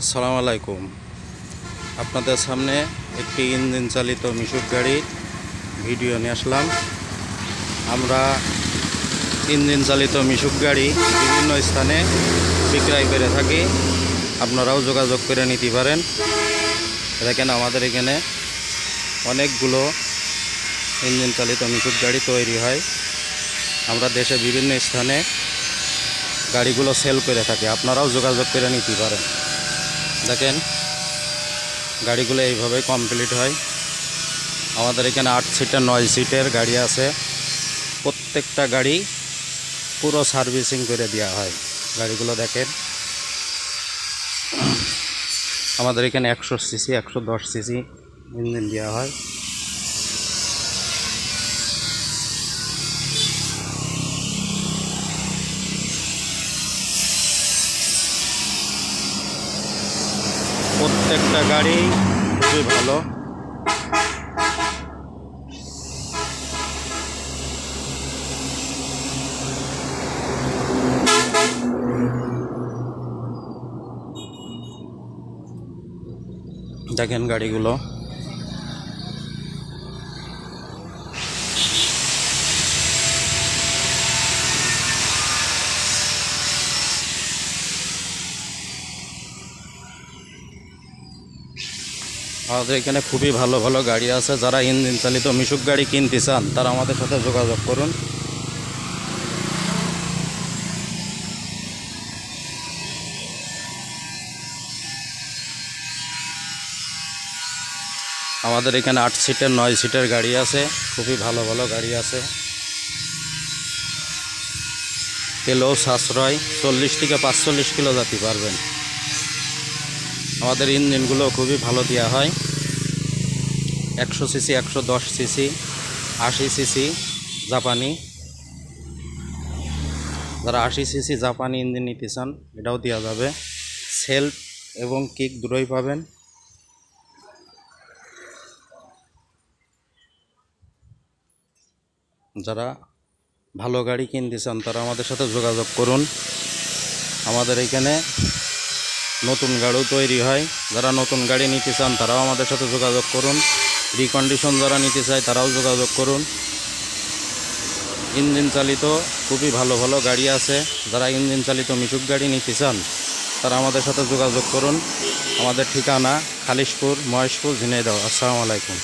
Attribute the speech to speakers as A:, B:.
A: আসসালামু আলাইকুম। আপনাদের সামনে একটি ইঞ্জিন চালিত মিশুক গাড়ির ভিডিও নিয়ে আসলাম। আমরা ইঞ্জিন চালিত মিশুক গাড়ি বিভিন্ন স্থানে বিক্রয় করে থাকি। আপনারাও যোগাযোগ করে নিতে পারেন। দেখেন আমাদের এখানে অনেকগুলো ইঞ্জিন চালিত মিশুক গাড়ি তৈরি হয়। আমরা দেশে বিভিন্ন স্থানে গাড়িগুলো সেল করে থাকি। আপনারাও যোগাযোগ করে নিতে পারেন। দেখেন, গাড়িগুলো এইভাবে কমপ্লিট হয়। আমাদের এখানে আট সিটের নয় সিটের গাড়ি আছে। প্রত্যেকটা গাড়ি পুরো সার্ভিসিং করে দেওয়া হয়। গাড়িগুলো দেখেন। আমাদের এখানে একশো সিসি একশো দশ সিসি ইঞ্জিন দেওয়া হয়। প্রত্যেকটা গাড়ি খুবই ভালো। দেখেন গাড়িগুলো। আমাদের এখানে খুবই ভালো ভালো গাড়ি আছে। যারা ইঞ্জিন চালিত মিশুক গাড়ি কিনতে চান, তারা আমাদের সাথে যোগাযোগ করুন। আমাদের এখানে আট সিটের, নয় সিটের গাড়ি আছে। খুবই ভালো ভালো গাড়ি আছে। তেলও সাশ্রয়, চল্লিশ থেকে পাঁচচল্লিশ কিলো যাতে পারবেন। আমাদের ইঞ্জিনগুলো খুবই ভালো দেওয়া হয়। একশো সিসি, একশো দশ সিসি, আশি সিসি জাপানি। যারা আশি সিসি জাপানি ইঞ্জিন নিতে চান এটাও দেওয়া যাবে। সেলফ এবং কিক দুটোই পাবেন। যারা ভালো গাড়ি কিনতে চান, তারা আমাদের সাথে যোগাযোগ করুন। আমাদের এখানে নতুন গাড়িও তৈরি হয়। যারা নতুন গাড়ি নিতে চান, তারাও আমাদের সাথে যোগাযোগ করুন। রিকন্ডিশন যারা নিতে চায়, তারাও যোগাযোগ করুন। ইঞ্জিন চালিত খুবই ভালো ভালো গাড়ি আছে। যারা ইঞ্জিন চালিত মিশুক গাড়ি নিতে চান, তারা আমাদের সাথে যোগাযোগ করুন। আমাদের ঠিকানা খালিশপুর, মহেশপুর, ঝিনাইদহ। আসসালামু আলাইকুম।